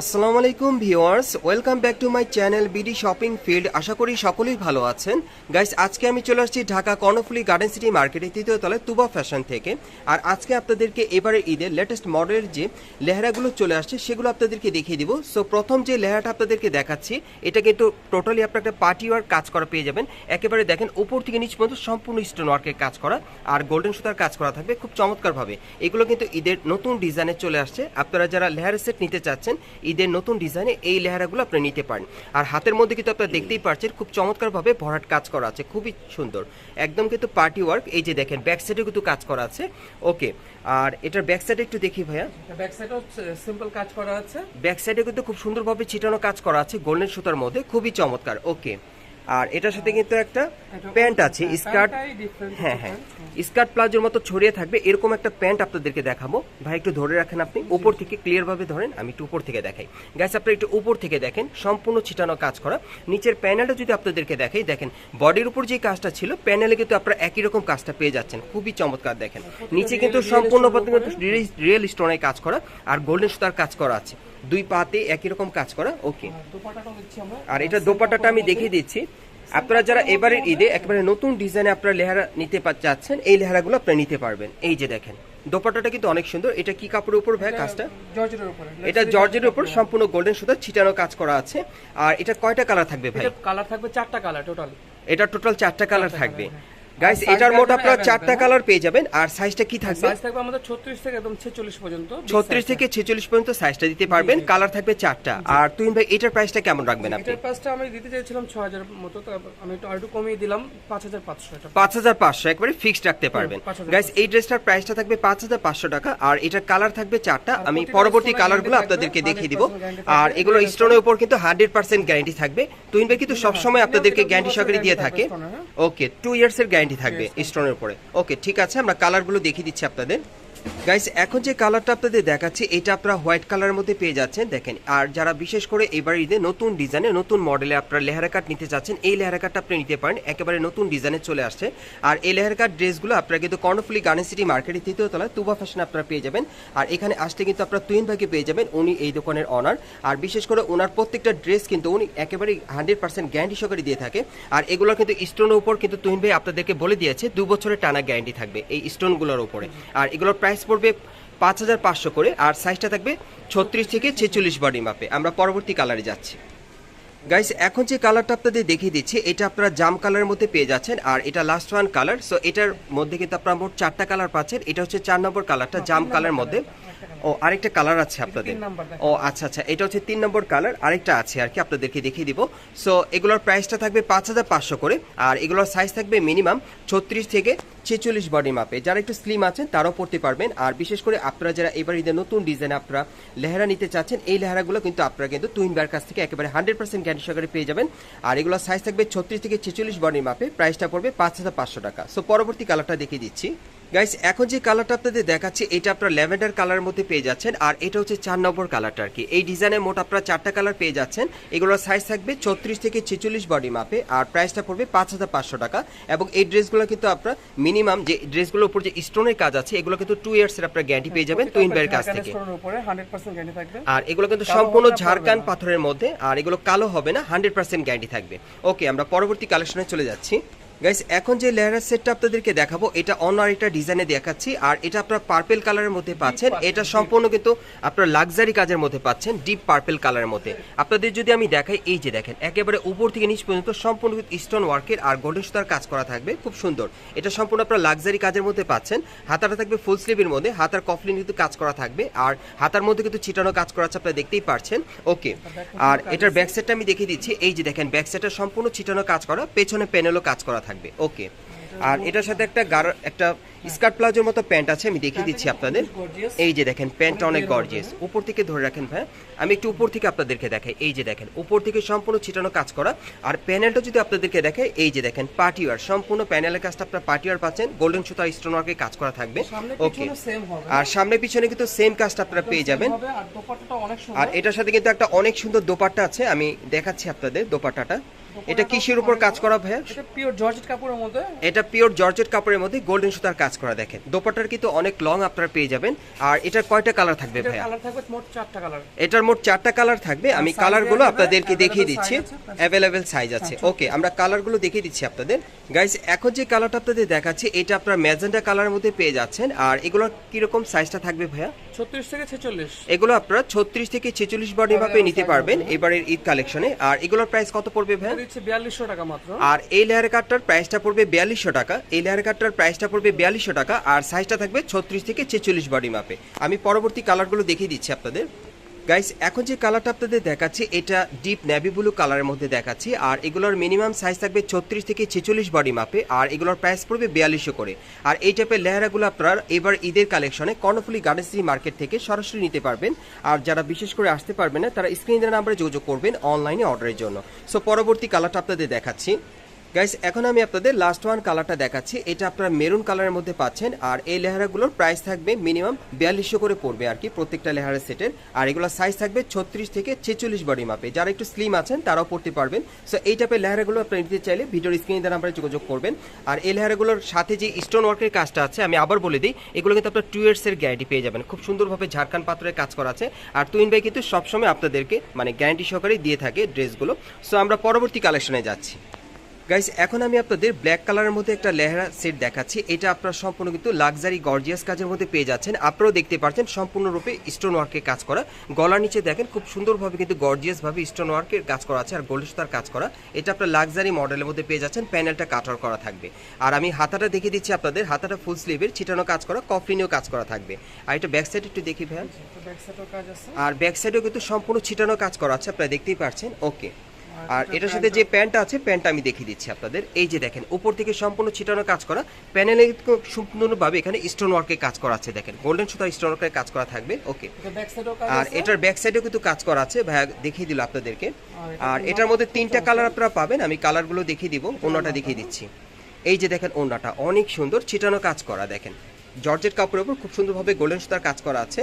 আসসালামু আলাইকুম viewers, welcome back to my channel BD shopping field. আশা করি সকলেই ভালো আছেন। গাইস, আজকে আমি চলে আসছি ঢাকা কর্ণফুলি গার্ডেন সিটি মার্কেটের তৃতীয় তলায় তুবা ফ্যাশন থেকে। আর আজকে আপনাদেরকে এবারে ঈদের লেটেস্ট মডেলের যে লেহেরাগুলো চলে আসছে, সেগুলো আপনাদেরকে দেখিয়ে দিব। সো প্রথম যে লেহেরাটা আপনাদেরকে দেখাচ্ছি এটা কিন্তু টোটালি আপনার একটা পার্টি ওয়ার্ক কাজ করা পেয়ে যাবেন। একেবারে দেখেন, উপর থেকে নিচ পর্যন্ত সম্পূর্ণ স্টোন ওয়ার্কের কাজ করা আর গোল্ডেন সুতার কাজ করা থাকবে খুব চমৎকারভাবে। এগুলো কিন্তু ঈদের নতুন ডিজাইনে চলে আসছে। আপনারা যারা লেহারা সেট নিতে চাচ্ছেন ঈদের নতুন ডিজাইনে এই লেহারাগুলো আপনি নিতে পারেন। আর হাতের মধ্যে কিন্তু আপনারা দেখতেই পারছেন খুব চমৎকারভাবে ভরাট কাজ করা আছে খুবই সুন্দর। একদম কিন্তু পার্টি ওয়ার্ক এই যে দেখেন ব্যাক সাইডে কিন্তু কাজ করা আছে। ওকে আর এটার ব্যাক সাইডে একটু দেখি ভাইয়া। ব্যাক সাইডেও সিম্পল কাজ করা আছে। ব্যাক সাইডে কিন্তু খুব সুন্দরভাবে ছিটানো কাজ করা আছে গোল্ডেন সুতার মধ্যে খুবই চমৎকার। ওকে আর এটার সাথে কিন্তু একটা প্যান্ট আছে হ্যাঁ, স্কার্ট। হ্যাঁ হ্যাঁ স্কার্ট প্লাজোর মতো ছড়িয়ে থাকবে এরকম একটা প্যান্ট আপনাদেরকে দেখাবো। ভাই একটু ধরে রাখেন আপনি উপর থেকে ক্লিয়ার ভাবে ধরেন আমি একটু উপর থেকে দেখাই। গ্যাস আপনি একটু উপর থেকে দেখেন সম্পূর্ণ ছিটানো কাজ করা। নিচের প্যানেলটা যদি আপনাদেরকে দেখাই দেখেন বডির উপর যে কাজটা ছিল প্যানেলে কিন্তু আপনারা একই রকম কাজটা পেয়ে যাচ্ছেন। খুবই চমৎকার দেখেন। নিচে কিন্তু সম্পূর্ণ রিয়েল স্টোনের কাজ করা আর গোল্ডেন সুতার কাজ করা আছে। দুই পাতে একই রকম কাজ করা ওকে আর এটা দোপাটাটা আমি দেখিয়ে দিচ্ছি। আপনারা যারা এবারের ঈদে একেবারে নতুন ডিজাইনে আপনারা লেহারা নিতে চাচ্ছেন এই লেহারাগুলো আপনারা নিতে পারবেন। এই যে দেখেন দোপাট্টাটা কিন্তু অনেক সুন্দর। এটা কি কাপড়ের উপর ভাই কাজটা? জর্জেটের উপরে। এটা জর্জের উপর সম্পূর্ণ গোল্ডেন সুতা ছিটানো কাজ করা আছে। আর এটা কয়টা কালার থাকবে ভাই? কালার থাকবে চারটা কালার টোটাল এটা টোটাল চারটা কালার থাকবে। গাইস এটার মোট আপনারা চারটা? কালার পেয়ে যাবেন আর সাইজটা কি থাকবে? সাইজ থাকবে আমাদের 36 থেকে একদম 46 পর্যন্ত big ছত্রিশ size থেকে ছেচল্লিশ পর্যন্ত সাইজটা দিতে পারবেন কালার থাকবে চারটা। আর তুই ভাই এটার প্রাইসটা কেমন রাখবেন আপনি? এটার প্রাইসটা আমি দিতে চাইছিলাম 6000 মতো তো আমি একটু আরেকটু কমিয়ে দিলাম 5500 এটা পাঁচ হাজার পাঁচশো একবারে ফিক্সড রাখতে পারবেন। গাইস এই ড্রেসটার প্রাইসটা থাকবে পাঁচ হাজার পাঁচশো টাকা আর এটার কালার থাকবে চারটা। আমি পরবর্তী কালারগুলো আপনাদেরকে দেখিয়ে দিব। আর এগুলো স্টোনের উপর কিন্তু হান্ড্রেড পার্সেন্ট গ্যারান্টি থাকবে। তুই ভাই কিন্তু সবসময় হ্যাঁ, আপনাদেরকে গ্যারান্টি সহকারে দিয়ে থাকে। ওকে টু ইয়ার্স এর গ্যারান্টি থাকবে স্টোনের উপরে। ওকে ঠিক আছে আমরা কালারগুলো দেখিয়ে দিচ্ছি আপনাদের। গাইস এখন যে কালারটা আপনাদের দেখাচ্ছি, এটা আপনারা হোয়াইট কালারের মধ্যে পেয়ে যাচ্ছেন। দেখেন, আর যারা বিশেষ করে এবার ঈদে নতুন ডিজাইনে নতুন মডেলে আপনারা লেহারা কাট নিতে চাচ্ছেন, এই লেহারা কাটটা আপনি নিতে পারেন। একেবারে নতুন ডিজাইনে চলে আসছে। আর এই লেহারা কাট ড্রেসগুলো আপনারা কিন্তু কর্ণফুলি গার্ডেন সিটি মার্কেটের তৃতীয় তলায় তুবা ফ্যাশন আপনারা পেয়ে যাবেন। আর এখানে আসতে কিন্তু আপনারা তুইন ভাইকে পেয়ে যাবেন, উনি এই দোকানের অনার আর বিশেষ করে ওনার প্রত্যেকটা ড্রেস কিন্তু উনি একেবারে হান্ড্রেড পার্সেন্ট গ্যারান্টি সহকারে দিয়ে থাকে। আর এগুলো কিন্তু স্টোনের উপর কিন্তু তুহিন ভাই আপনাদেরকে বলে দিয়েছে, দু বছরের টানা গ্যারান্টি থাকবে এই স্টোনগুলোর উপরে। আর এগুলোর প্রাইস পড়বে পাঁচ হাজার পাঁচশো করে, আর সাইজটা থাকবে ছত্রিশ থেকে ছেচল্লিশ বডি মাপে আমরা পরবর্তী কালারে যাচ্ছি। গাইস এখন যে কালারটা আপনাদের দেখিয়ে দিচ্ছি, এটা আপনারা জাম কালারের মধ্যে পেয়ে যাচ্ছেন, আর এটা লাস্ট ওয়ান কালার সো এটার মধ্যে কিন্তু আপনারা মোট চারটা কালার পাচ্ছেন। এটা হচ্ছে চার নম্বর কালারটা জাম কালারের মধ্যে। ও আরেকটা কালার আছে আপনাদের। ও আচ্ছা আচ্ছা এটা হচ্ছে তিন নম্বর কালার আরেকটা আছে আর কি আপনাদেরকে দেখিয়ে দিব। সো এগুলোর প্রাইসটা থাকবে পাঁচ হাজার পাঁচশো করে আর এগুলোর সাইজ থাকবে মিনিমাম ছত্রিশ থেকে ছেচল্লিশ বডি মাপে যারা একটু স্লিম আছেন তারাও পড়তে পারবেন। আর বিশেষ করে আপনারা যারা এবার ঈদের নতুন ডিজাইন আপনারা লেহারা নিতে চাচ্ছেন এই লেহারাগুলো কিন্তু আপনারা কিন্তু তুহিন বার কাছ থেকে একেবারে হান্ড্রেড পার্সেন্ট গ্যারান্টি সহকারে পেয়ে যাবেন। আর এগুলোর সাইজ থাকবে ছত্রিশ থেকে ছেচল্লিশ বডি মাপে প্রাইসটা পড়বে পাঁচ হাজার পাঁচশো টাকা। সো পরবর্তী কালারটা দেখিয়ে দিচ্ছি। গাইস এখন যে কালারটা আপনাদের দেখাচ্ছি এটা আপনারা ল্যাভেন্ডার কালারের মধ্যে পেয়ে যাচ্ছেন আর এটা হচ্ছে চার নম্বর কালারটা আর কি। এই ডিজাইনের মোট আপনারা চারটা কালার পেয়ে যাচ্ছেন। এগুলোর সাইজ থাকবে ছত্রিশ থেকে ছেচল্লিশ বডি মাপে আর প্রাইসটা পড়বে পাঁচ হাজার পাঁচশো টাকা। এবং এই ড্রেসগুলো কিন্তু আপনারা মিনিমাম যে ড্রেসগুলোর উপর যে স্টোনের কাজ আছে এগুলো কিন্তু টু ইয়ার্স এর আপনারা গ্যারান্টি পেয়ে যাবেন তুইন ভাইয়ের কাছ থেকে। stone এর উপরে 100% গ্যারান্টি থাকবে আর এগুলো কিন্তু সম্পূর্ণ ঝাড়খান পাথরের মধ্যে আর এগুলো কালো হবে না হান্ড্রেড পার্সেন্ট গ্যারান্টি থাকবে। ওকে আমরা পরবর্তী কালেকশনে চলে যাচ্ছি। গাইস এখন যে লেয়ারের সেটটা আপনাদেরকে দেখাবো এটা অন্য আরেকটা ডিজাইনে দেখাচ্ছি আর এটা আপনারা পার্পেল কালারের মধ্যে পাচ্ছেন। এটা সম্পূর্ণ কিন্তু আপনারা লাক্সারি কাজের মধ্যে পাচ্ছেন ডিপ পার্পেল কালারের মধ্যে। আপনাদের যদি আমি দেখাই এই যে দেখেন একেবারে উপর থেকে নিচ পর্যন্ত সম্পূর্ণ স্টোন ওয়ার্কের আর গোল্ডেন সুতার কাজ করা থাকবে খুব সুন্দর। এটা সম্পূর্ণ আপনারা লাক্সারি কাজের মধ্যে পাচ্ছেন। হাতাটা থাকবে ফুল স্লিভের মধ্যে হাতার কফলিন কিন্তু কাজ করা থাকবে আর হাতার মধ্যে কিন্তু ছিটানো কাজ করা আছে আপনারা দেখতেই পারছেন। ওকে আর এটার ব্যাক সাইডটা আমি দেখিয়ে দিচ্ছি। এই যে দেখেন ব্যাক সাইডটা সম্পূর্ণ ছিটানো কাজ করা পেছনে প্যানেলও কাজ করা থাকবে। ওকে। আর এটার সাথে একটা গার একটা স্কার্ট প্লাজোর মতো প্যান্ট আছে আমি দেখিয়ে দিচ্ছি আপনাদের। এই যে দেখেন প্যান্টটা অনেক গর্জিয়াস। উপর থেকে ধরে রাখেন ভাই। আমি একটু উপর থেকে আপনাদেরকে দেখাই। এই যে দেখেন উপর থেকে সম্পূর্ণ ছিটানো কাজ করা। আর প্যানেলটা যদি আপনাদেরকে দেখাই এই যে দেখেন পার্টিওয়ার সম্পূর্ণ প্যানেলের কাজটা আপনার পার্টিওয়ার পাচ্ছেন। গোল্ডেন সুতা স্টোন ওয়ার্কের কাজ করা থাকবে। ওকে। আর সামনে পিছনে কিন্তু সেম কাজটা আপনারা পেয়ে যাবেন। আর এটার সাথে কিন্তু একটা অনেক সুন্দর দোপাট্টা আছে। আমি দেখাচ্ছি আপনাদের দোপাট্টাটা। এটা কিসের উপর কাজ করা ভাইয়া? এটা পিওর জর্জেট কাপড়ের মধ্যে। এটা পিওর জর্জেট কাপড়ের মধ্যে গোল্ডেন সুতার কাজ করা দেখেন। দোপাটার কিন্তু অনেক লং আপনারা পেয়ে যাবেন। আর এটার কয়টা কালার থাকবে ভাইয়া? কালার থাকবে মোট চারটা কালার এটার মোট চারটা কালার থাকবে। আমি কালারগুলো আপনাদেরকে দেখিয়ে দিচ্ছি। অ্যাভেলেবেল সাইজ আছে। ওকে আমরা কালারগুলো দেখিয়ে দিচ্ছি আপনাদের। গাইস এখন যে কালারটা আপনাদের দেখাচ্ছি এটা আপনার ম্যাজেন্টা কালারের মধ্যে পেয়ে যাচ্ছেন। আর এগুলোর কীরকম সাইজটা থাকবে ভাইয়া? ছত্রিশ থেকে ছেচল্লিশ। এগুলো আপনারা ছত্রিশ থেকে ছেচল্লিশ বডি মাপে নিতে পারবেন এবারের ঈদ কালেকশনে আর এগুলোর প্রাইস কত পড়বে ভাইয়া? বিয়াল্লিশশো টাকা মাত্র। আর এই লেয়ার কাটটার প্রাইসটা পড়বে বিয়াল্লিশশো টাকা। এই লেয়ার কাটটার প্রাইসটা পড়বে বিয়াল্লিশশো টাকা, আর সাইজটা থাকবে ছত্রিশ থেকে ছেচল্লিশ বডি মাপে আমি পরবর্তী কালারগুলো দেখিয়ে দিচ্ছি আপনাদের। গাইস এখন যে কালারটা আপনাদের দেখাচ্ছি, এটা ডিপ নেভি ব্লু কালারের মধ্যে দেখাচ্ছি। আর এগুলোর মিনিমাম সাইজ থাকবে ছত্রিশ থেকে ছেচল্লিশ বডি মাপে আর এগুলোর প্রাইস পড়বে বিয়াল্লিশশো করে। আর এই টাইপের লেহারাগুলো আপনার এবার ঈদের কালেকশনে কর্ণফুলি গার্ডেন্সি মার্কেট থেকে সরাসরি নিতে পারবেন। আর যারা বিশেষ করে আসতে পারবেন না, তারা স্ক্রিনের নাম্বারে যোগাযোগ করবেন অনলাইনে অর্ডারের জন্য। সো পরবর্তী কালারটা আপনাদের দেখাচ্ছি। গাইস এখন আমি আপনাদের লাস্ট ওয়ান কালারটা দেখাচ্ছি। এটা আপনারা মেরুন কালারের মধ্যে পাচ্ছেন, আর এই লেহারাগুলোর প্রাইস থাকবে মিনিমাম বিয়াল্লিশশো করে পড়বে আর কি প্রত্যেকটা লেহারের সেটের আর এগুলোর সাইজ থাকবে ছত্রিশ থেকে ছেচল্লিশ বডি মাপে যারা একটু স্লিম আছেন, তারাও পড়তে পারবেন। সো এই টাইপের লেহারাগুলো আপনি নিতে চাইলে ভিডিওর স্ক্রিনে দেওয়া নাম্বারে যোগাযোগ করবেন। আর এই লেহারাগুলোর সাথে যে স্টোন ওয়ার্কের কাজটা আছে, আমি আবার বলে দিই, এগুলো কিন্তু আপনার টু ইয়ার্সের গ্যারান্টি পেয়ে যাবেন। খুব সুন্দরভাবে ঝাড়খান পাত্রের কাজ করা আছে। আর তুইন ভাই কিন্তু সবসময় আপনাদেরকে মানে গ্যারান্টি সহকারে দিয়ে থাকে ড্রেসগুলো সো আমরা পরবর্তী কালেকশনে যাচ্ছি। গাইস এখন আমি আপনাদের ব্ল্যাক কালারের মধ্যে একটা লেহেরা সেট দেখাচ্ছি। এটা আপনারা সম্পূর্ণ কিন্তু লাক্সারি গর্জিয়াস কাজের মধ্যে পেয়ে যাচ্ছেন। আপনারাও দেখতে পাচ্ছেন সম্পূর্ণরূপে স্টোন ওয়ার্কের কাজ করা। গলার নিচে দেখেন খুব সুন্দরভাবে কিন্তু গর্জিয়াস ভাবে স্টোন ওয়ার্কের কাজ করা আছে আর গোল্ড সুতার কাজ করা। এটা আপনার লাক্সারি মডেলের মধ্যে পেয়ে যাচ্ছেন। প্যানেলটা কাটার করা থাকবে। আর আমি হাতাটা দেখিয়ে দিচ্ছি আপনাদের। হাতাটা ফুল স্লিভের ছিটানো কাজ করা কফলিনেও কাজ করা থাকবে। আর এটা ব্যাক সাইড একটু দেখি কাজ আছে? আর ব্যাক সাইডেও কিন্তু সম্পূর্ণ ছিটানো কাজ করা আছে আপনারা দেখতেই পাচ্ছেন ওকে আর এটার সাথে যে প্যান্টটা আছে প্যান্টটা আমি দেখিয়ে দিচ্ছি আপনাদের। এই যে দেখেন উপর থেকে সম্পূর্ণ ছিটানো কাজ করা। প্যানেলে সম্পূর্ণভাবে এখানে স্টোন ওয়ার্কের কাজ করা আছে দেখেন। গোল্ডেন সুতা স্টোন ওয়ার্কের কাজ করা থাকবে ওকে আর এটার ব্যাক সাইডেও কিন্তু কাজ করা আছে ভাইয়া দেখিয়ে দিল আপনাদেরকে। আর এটার মধ্যে তিনটা কালার আপনারা পাবেন আমি কালারগুলো দেখিয়ে দিব অন্যটা দেখিয়ে দিচ্ছি। এই যে দেখেন ওনাটা অনেক সুন্দর ছিটানো কাজ করা দেখেন। জর্জেট কাপড়ের উপর খুব সুন্দরভাবে গোল্ডেন সুতার কাজ করা আছে।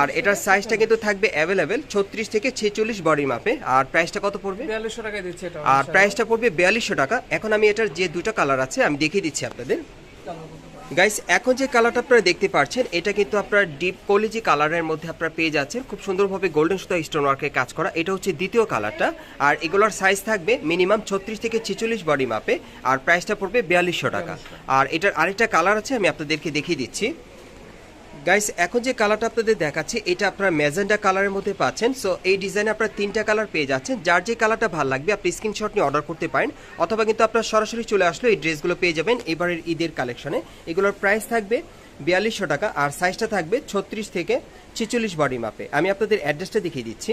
আর এটার সাইজটা কিন্তু থাকবে অ্যাভেলেবেল ছত্রিশ থেকে ছেচল্লিশ বডি মাপে আর প্রাইসটা কত পড়বে? বিয়াল্লিশশো টাকা দিচ্ছে এটা আর প্রাইসটা পড়বে বিয়াল্লিশশো টাকা। এখন আমি এটার যে দুটো কালার আছে আমি দেখিয়ে দিচ্ছি আপনাদের। গাইস এখন যে কালারটা আপনারা দেখতে পাচ্ছেন এটা কিন্তু আপনার ডিপ কলিজি কালারের মধ্যে আপনারা পেয়ে যাচ্ছেন খুব সুন্দরভাবে গোল্ডেন সুতা স্টোন ওয়ার্কে কাজ করা। এটা হচ্ছে দ্বিতীয় কালারটা আর এগুলোর সাইজ থাকবে মিনিমাম ছত্রিশ থেকে ছেচল্লিশ বডি মাপে আর প্রাইসটা পড়বে বিয়াল্লিশশো টাকা। আর এটার আরেকটা কালার আছে আমি আপনাদেরকে দেখিয়ে দিচ্ছি। গাইস এখন যে কালারটা আপনাদের দেখাচ্ছি, এটা আপনারা ম্যাজেন্ডা কালারের মধ্যে পাচ্ছেন। সো এই ডিজাইনে আপনারা তিনটা কালার পেয়ে যাচ্ছেন। যার যে কালারটা ভালো লাগবে, আপনি স্ক্রিনশট নিয়ে অর্ডার করতে পারেন। অথবা কিন্তু আপনারা সরাসরি চলে আসলে এই ড্রেসগুলো পেয়ে যাবেন এবারের ঈদের কালেকশনে এগুলোর প্রাইস থাকবে বিয়াল্লিশশো টাকা আর সাইজটা থাকবে ছত্রিশ থেকে ছেচল্লিশ বডি মাপে আমি আপনাদের অ্যাড্রেসটা দেখিয়ে দিচ্ছি।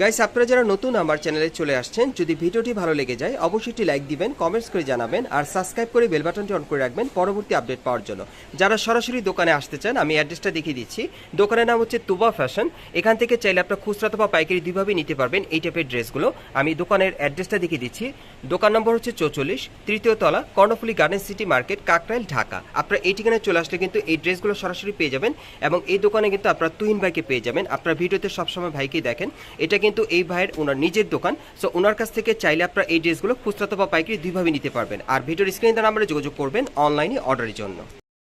গাইস আপনারা যারা নতুন আমার চ্যানেলে চলে আসছেন, যদি ভিডিওটি ভালো লেগে যায়, অবশ্যই একটি লাইক দিবেন কমেন্টস করে জানাবেন, আর সাবস্ক্রাইব করে বেল বাটনটি অন করে রাখবেন পরবর্তী আপডেট পাওয়ার জন্য। যারা সরাসরি দোকানে আসতে চান, আমি অ্যাড্রেসটা দেখিয়ে দিচ্ছি। দোকানের নাম হচ্ছে তুবা ফ্যাশন এখান থেকে চাইলে আপনার খুচরা অথবা পাইকারি দুইভাবে নিতে পারবেন এই টাইপের ড্রেসগুলো আমি দোকানের অ্যাড্রেসটা দেখিয়ে দিচ্ছি। দোকান নম্বর হচ্ছে চৌচল্লিশ, তৃতীয় তলা, Karnaphuli garden city market Kakrail, Dhaka. আপনারা এই ঠিকানায় চলে আসলে কিন্তু এই ড্রেসগুলো সরাসরি পেয়ে যাবেন এবং এই দোকানে কিন্তু আপনারা তুহিন ভাইকে পেয়ে যাবেন। আপনারা ভিডিওতে সবসময় ভাইকেই দেখেন। এটা কিন্তু এই ভাইয়ের ওনার নিজের দোকান। সো ওনার কাছ থেকে চাইলে আপনারা এই ড্রেসগুলো খুচরা বা পাইকারি দুইভাবে নিতে পারবেন। আর ভিডিওর স্ক্রিনে নাম্বারে যোগাযোগ করবেন অনলাইনে অর্ডারের জন্য।